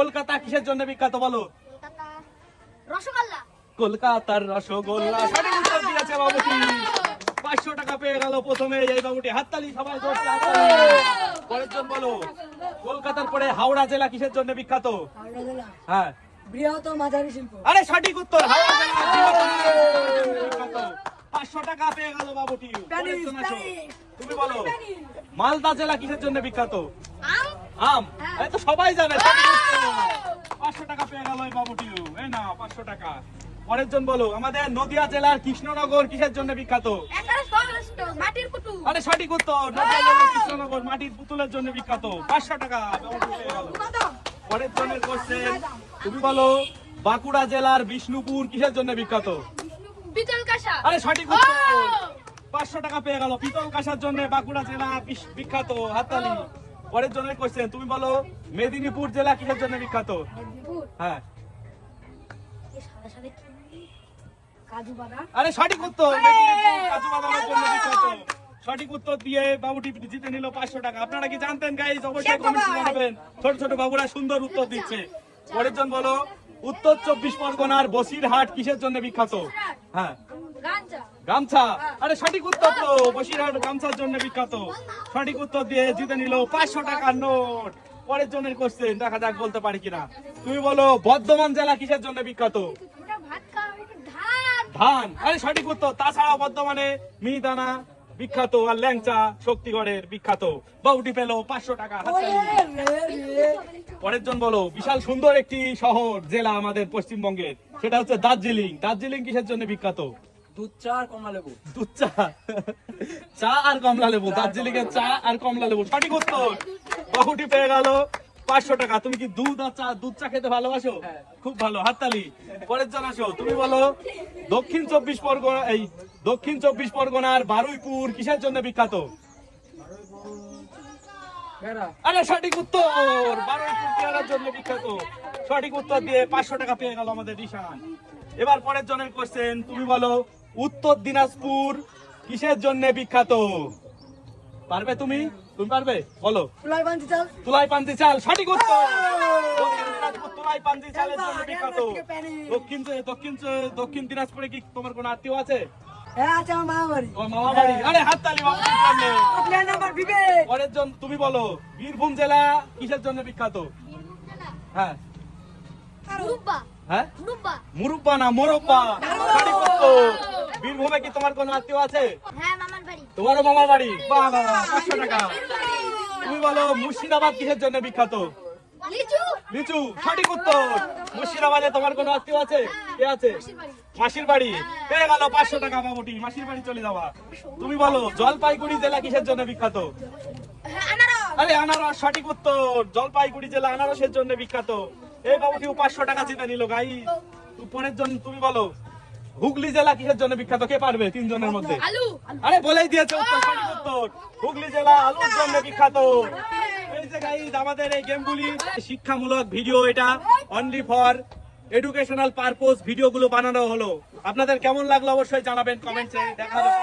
কলকাতা কিসের জন্য বিখ্যাত বলো? রসগোল্লা। কলকাতার রসগোল্লা। সঠিক উত্তর দিয়েছে বাবুটি। পাঁচশো টাকা পেয়ে গেল প্রথমে এই বাবুটি। হাততালি সবাই জোরসে পরের জন বলো। কলকাতার পরে হাওড়া জেলা কিসের জন্য বিখ্যাত? হ্যাঁ। বৃহৎ মাঝারি শিল্প। আরে সঠিক উত্তর হাওড়া জেলা পাঁচশো টাকা পেয়ে গেল বাবুটি। তুমি বলো। মালদা জেলা কিসের জন্য বিখ্যাত? আম। আম এই তো সবাই জানে। পাঁচশো টাকা পেয়ে গেল এই বাবুটিও এই না পাঁচশো টাকা। পরের জন বলো আমাদের নদিয়া জেলার কৃষ্ণনগর কিসের জন্য বিখ্যাত? মাটির পুতুল। আরে সঠিক উত্তর নদিয়া জেলার কৃষ্ণনগর মাটির পুতুলের জন্য বিখ্যাত। পাঁচশো টাকা পরের জনের কোশ্চেন তুমি বলো বাঁকুড়া জেলার বিষ্ণুপুর কিসের জন্য বিখ্যাত? আরে সঠিক উত্তর। পাঁচশো টাকা পেয়ে গেল পিতল কাঁসার জন্য বাঁকুড়া জেলা বিখ্যাত হাততালি। পরের জনের কোশ্চেন তুমি বলো মেদিনীপুর জেলা কিসের জন্য বিখ্যাত? হ্যাঁ। আরে সঠিক উত্তর কাজু বাদামের জন্য বিখ্যাত। সঠিক উত্তর দিয়ে বাবুটি জিতে নিল পাঁচশো টাকা। আপনারা কি জানতেন গাইজ অবশ্যই কমেন্ট জানাবেন ছোট ছোট বাবুরা সুন্দর উত্তর দিচ্ছে। পরের জন বলো উত্তর চব্বিশ পরগনার বসিরহাট কিসের জন্য বিখ্যাত? হ্যাঁ। গামছা। আরে সঠিক উত্তর তো বসিরহাট গামছার জন্য বিখ্যাত। সঠিক উত্তর দিয়ে জিতে নিল পাঁচশো টাকার নোট। পরের জনের কোশ্চেন দেখা যাক বলতে পারি কিনা। তুমি বলো বর্ধমান জেলা কিসের জন্য বিখ্যাত? ধান। আরে সঠিক উত্তর তাছাড়া বর্ধমানে মিহিদানা বিখ্যাত আর ল্যাংচা শক্তিগড়ের বিখ্যাত। বাউটি পেল পাঁচশো টাকা পরের জন বলো বিশাল সুন্দর একটি শহর জেলা আমাদের পশ্চিমবঙ্গের। সেটা হচ্ছে দার্জিলিং। দার্জিলিং কিসের জন্য বিখ্যাত? দুধ চা আর কমলা লেবু। দুধ চা। চা আর কমলা লেবু দার্জিলিং এর চা আর কমলা লেবু। সঠিক উত্তর। বাহুটি পেয়ে গেল পাঁচশো টাকা। তুমি কি দুধ আর চা দুধ চা খেতে ভালোবাসো? খুব ভালো। হাততালি। পরের জন আসো। তুমি বলো দক্ষিণ চব্বিশ পরগনা এই দক্ষিণ চব্বিশ পরগনার বারুইপুর কিসের জন্য বিখ্যাত? আরে সঠিক উত্তর। বারুইপুর পেয়ারার জন্য বিখ্যাত। সঠিক উত্তর দিয়ে পাঁচশো টাকা পেয়ে গেল আমাদের এবার পরের জনের কোশ্চেন তুমি বলো উত্তর দিনাজপুর কিসের জন্য বিখ্যাত? পারবে তুমি? তুমি পারবে? বলো। ফুলাই বান্ধি চাল। তুলাই পান্তি চাল সঠিক উত্তর। দক্ষিণ তুলাই পান্তি চালের জন্য বিখ্যাত। দক্ষিণ দক্ষিণ দক্ষিণ দিনাজপুরে কি তোমার কোনো আত্মীয় আছে? হ্যাঁ জন তুমি বলো বীরভূম জেলা কিসের জন্য বিখ্যাত? হ্যাঁ। হ্যাঁ? মুরব্বা না মোরব্বা। সঠিক উত্তর। বীরভূমে কি তোমার কোনো আত্মীয় আছে? হ্যাঁ মামার বাড়ি। তোমারও মামা বাড়ি? পাঁচশো টাকা। তুমি বলো মুর্শিদাবাদ কিসের জন্য বিখ্যাত? লিচু। সঠিক উত্তর। মুর্শিদাবাদে তোমার কোনো আত্মীয় আছে? কে আছে? মাসির বাড়ি। পেয়ে গেল পাঁচশো টাকা বাবুটি মাসির বাড়ি চলে যাওয়া তুমি বলো জলপাইগুড়ি জেলা কিসের জন্য বিখ্যাত? হ্যাঁ আরে আনারস সঠিক উত্তর। জলপাইগুড়ি জেলা আনারসের জন্য বিখ্যাত। এই বাবুটিও পাঁচশো টাকা জিতে নিল গাই পরের জন্য তুমি বলো। হুগলি জেলা কিসের জন্য বিখ্যাত? কে পারবে তিনজনের মধ্যে? আরে বলেই দিয়েছে উত্তর সঠিক উত্তর হুগলি জেলা আলুর জন্য বিখ্যাত। এই যে গাইজ আমাদের এই গেমগুলি শিক্ষামূলক ভিডিও এটা অনলি ফর এডুকেশনাল পারপোজ ভিডিওগুলো বানানো হলো। আপনাদের কেমন লাগল অবশ্যই জানাবেন কমেন্টসে দেখা হবে